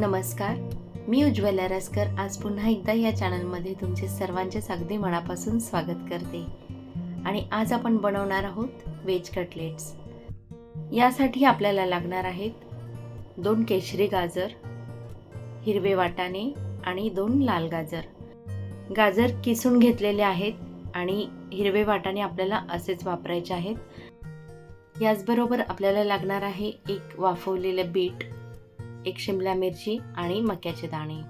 नमस्कार. मी उज्ज्वला रसकर. आज पुन्हा एकदा या चॅनलमध्ये तुमचे सर्वांचेच अगदी मनापासून स्वागत करते. आणि आज आपण बनवणार आहोत वेज कटलेट्स. यासाठी आपल्याला लागणार आहेत दोन केशरी गाजर हिरवे वाटाणे आणि दोन लाल गाजर. गाजर किसून घेतलेले आहेत आणि हिरवे वाटाणे आपल्याला असेच वापरायचे आहेत. याचबरोबर आपल्याला लागणार आहे एक वाफवलेलं बीट. एक शिमला मिरची आणि मक्याचे दाणे.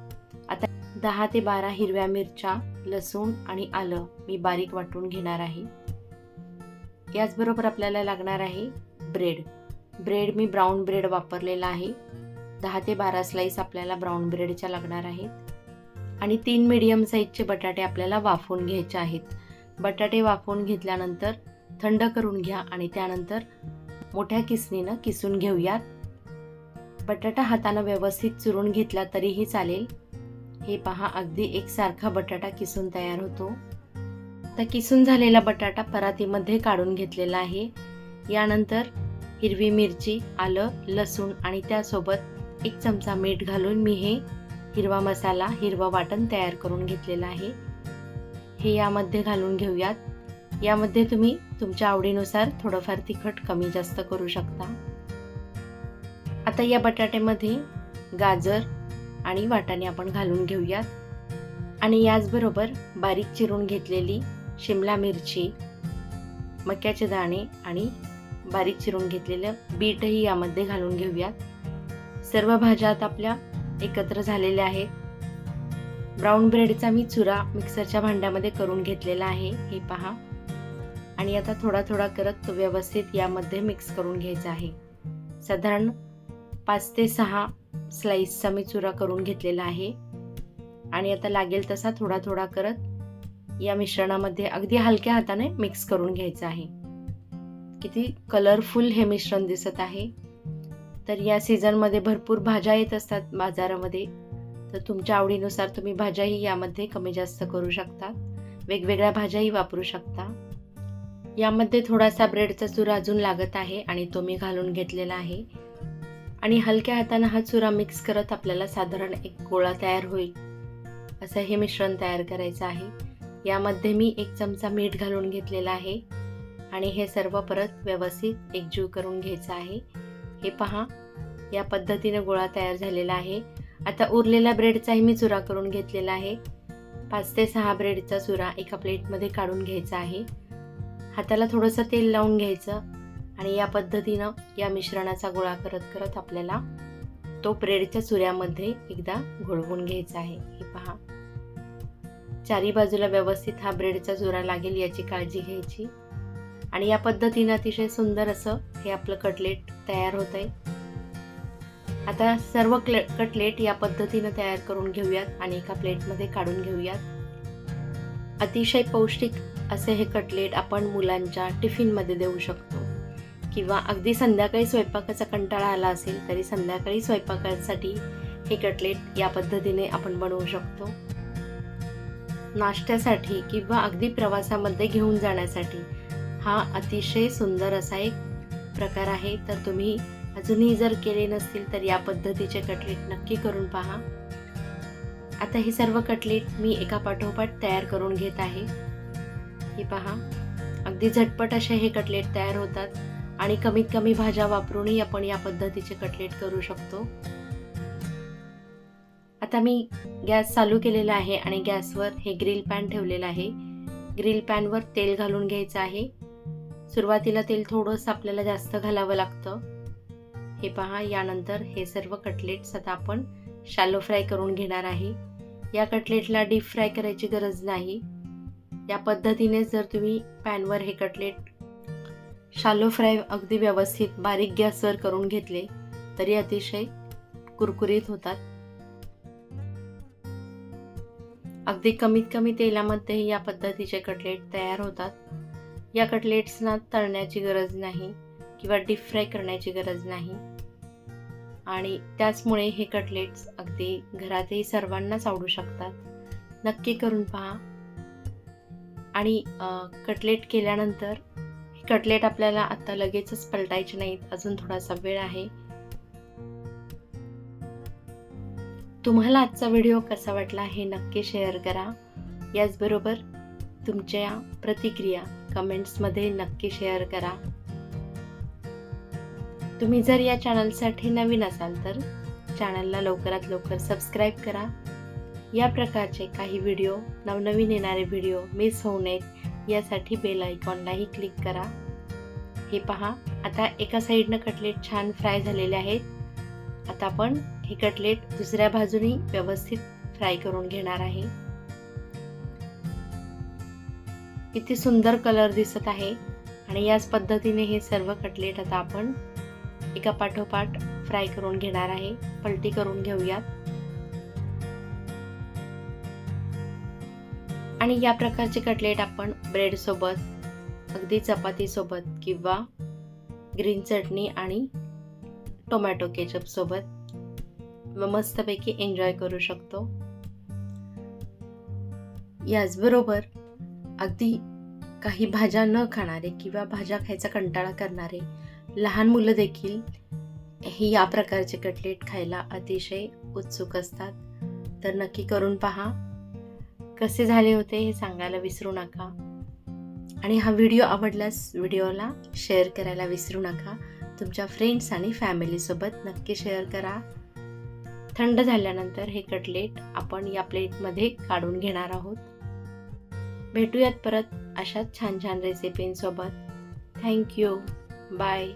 आता दहा ते बारा हिरव्या मिरच्या लसूण आणि आलं मी बारीक वाटून घेणार आहे. याचबरोबर आपल्याला लागणार आहे ब्रेड. ब्रेड मी ब्राऊन ब्रेड वापरलेला आहे. दहा ते बारा स्लाईस आपल्याला ब्राऊन ब्रेडच्या लागणार आहेत. आणि तीन मीडियम साईजचे बटाटे आपल्याला वाफवून घ्यायचे आहेत. बटाटे वाफवून घेतल्यानंतर थंड करून घ्या आणि त्यानंतर मोठ्या किसणीनं किसून घेऊयात. बटाटा हातानं व्यवस्थित चुरून घेतला तरीही चालेल. हे पहा अगदी एकसारखा बटाटा किसून तयार होतो. आता किसून झालेला बटाटा परातीमध्ये काढून घेतलेला आहे. यानंतर हिरवी मिरची आलं लसूण आणि त्यासोबत एक चमचा मीठ घालून मी हे हिरवा मसाला हिरवा वाटण तयार करून घेतलेला आहे. हे यामध्ये घालून घेऊयात. यामध्ये तुम्ही तुमच्या आवडीनुसार थोडंफार तिखट कमी जास्त करू शकता. आता या बटाट्यामध्ये गाजर आणि वाटाणे आपण घालून घेऊयात. आणि याचबरोबर बारीक चिरून घेतलेली शिमला मिरची मक्याचे दाणे आणि बारीक चिरून घेतलेलं बीटही यामध्ये घालून घेऊयात. सर्व भाज्या आता आपल्या एकत्र झालेल्या आहेत. ब्राऊन ब्रेडचा मी चुरा मिक्सरच्या भांड्यामध्ये करून घेतलेला आहे हे पहा. आणि आता थोडा थोडा करत तो व्यवस्थित यामध्ये मिक्स करून घ्यायचा आहे. साधारण पाच ते सहा स्लाईसचा मी चुरा करून घेतलेला आहे. आणि आता लागेल तसा थोडा थोडा करत या मिश्रणामध्ये अगदी हलक्या हाताने मिक्स करून घ्यायचं आहे. किती कलरफुल हे मिश्रण दिसत आहे. तर या सीझनमध्ये भरपूर भाज्या येत असतात बाजारामध्ये. तर तुमच्या आवडीनुसार तुम्ही भाज्याही यामध्ये कमी जास्त करू शकता. वेगवेगळ्या भाज्याही वापरू शकता. यामध्ये थोडासा ब्रेडचा चुरा अजून लागत आहे आणि तो मी घालून घेतलेला आहे. आणि हलक्या हातानं हा चुरा मिक्स करत आपल्याला साधारण एक गोळा तयार होईल. असं हे मिश्रण तयार करायचं आहे. यामध्ये मी एक चमचा मीठ घालून घेतलेला आहे. आणि हे सर्व परत व्यवस्थित एकजीव करून घ्यायचं आहे. हे पहा या पद्धतीने गोळा तयार झालेला आहे. आता उरलेल्या ब्रेडचाही मी चुरा करून घेतलेला आहे. पाच ते सहा ब्रेडचा चुरा एका प्लेटमध्ये काढून घ्यायचा आहे. हाताला थोडंसं तेल लावून घ्यायचं. आणि या पद्धतीनं या मिश्रणाचा गोळा करत करत आपल्याला तो ब्रेडच्या चुऱ्यामध्ये एकदा घोळवून घ्यायचा आहे. हे पहा. चारी बाजूला व्यवस्थित हा ब्रेडचा चुरा लागेल याची काळजी घ्यायची. आणि या पद्धतीनं अतिशय सुंदर असं हे आपलं कटलेट तयार होत आहे. आता सर्व क्ले कटलेट या पद्धतीनं तयार करून घेऊयात आणि एका प्लेटमध्ये काढून घेऊयात. अतिशय पौष्टिक असे हे कटलेट आपण मुलांच्या टिफिनमध्ये देऊ शकतो. किंवा अगदी संध्याकाळी स्वयंपाकाचा कंटाळा आला असेल तरी संध्याकाळी स्वयंपाकासाठी हे कटलेट या पद्धतीने आपण बनवू शकतो. नाश्त्यासाठी किंवा अगदी प्रवासामध्ये घेऊन जाण्यासाठी हा अतिशय सुंदर असा एक प्रकार आहे. तर तुम्ही अजूनही जर केले नसतील तर या पद्धतीचे कटलेट नक्की करून पहा. आता हे सर्व कटलेट मी एका पाठोपाठ तयार करून घेत आहे. हे पहा अगदी झटपट असे हे कटलेट तयार होतात. आणि कमीत कमी भाज्या वापरूनही आपण या पद्धतीचे कटलेट करू शकतो. आता मी गॅस चालू केलेला आहे आणि गॅसवर हे ग्रिल पॅन ठेवलेलं आहे. ग्रिल पॅनवर तेल घालून घ्यायचं आहे. सुरुवातीला तेल थोडंसं आपल्याला जास्त घालावं लागतं. हे पहा यानंतर हे सर्व कटलेट्स आता आपण शॅलो फ्राय करून घेणार आहे. या कटलेटला डीप फ्राय करायची गरज नाही. या पद्धतीने जर तुम्ही पॅनवर हे कटलेट शालो फ्राय अगदी व्यवस्थित बारीक गॅसवर करून घेतले तरी अतिशय कुरकुरीत होतात. अगदी कमीत कमी तेलामध्येही या पद्धतीचे कटलेट तयार होतात. या कटलेट्सना तळण्याची गरज नाही किंवा डीप फ्राय करण्याची गरज नाही. आणि त्याचमुळे हे कटलेट्स अगदी घरातही सर्वांनाच आवडू शकतात. नक्की करून पहा. आणि कटलेट केल्यानंतर कटलेट आपल्याला आता लगेचच पलटायचे नाहीत. अजून थोडासा वेळ आहे. तुम्हाला आजचा व्हिडिओ कसा वाटला हे नक्की शेअर करा. याचबरोबर तुमच्या प्रतिक्रिया कमेंट्समध्ये नक्की शेअर करा. तुम्ही जर या चॅनलसाठी नवीन असाल तर चॅनलला लवकरात लवकर सबस्क्राईब करा. या प्रकारचे काही व्हिडिओ नवनवीन येणारे व्हिडिओ मिस होऊ नयेत. यासाठी बेल आयकॉनलाही क्लिक करा. हे पहा आता एका साईडनं कटलेट छान फ्राय झालेले आहेत. आता आपण हे कटलेट दुसऱ्या बाजूने व्यवस्थित फ्राय करून घेणार आहे. किती सुंदर कलर दिसत आहे आणि याच पद्धतीने हे सर्व कटलेट आता आपण एका पाठोपाठ फ्राय करून घेणार आहे. पलटी करून घेऊयात. आणि या प्रकारचे कटलेट आपण ब्रेडसोबत अगदी चपातीसोबत किंवा ग्रीन चटणी आणि टोमॅटो केचपसोबत व मस्तपैकी एन्जॉय करू शकतो. याचबरोबर अगदी काही भाज्या न खाणारे किंवा भाज्या खायचा कंटाळा करणारे लहान मुलं देखील हे या प्रकारचे कटलेट खायला अतिशय उत्सुक असतात. तर नक्की करून पहा. कसे झाले होते हे सांगायला विसरू नका. आणि हा व्हिडिओ आवडल्यास व्हिडिओला शेअर करायला विसरू नका. तुमच्या फ्रेंड्स आणि फॅमिलीसोबत नक्की शेअर करा. थंड झाल्यानंतर हे कटलेट आपण या प्लेटमध्ये काढून घेणार आहोत. भेटूयात परत अशाच छान छान रेसिपींसोबत थँक्यू बाय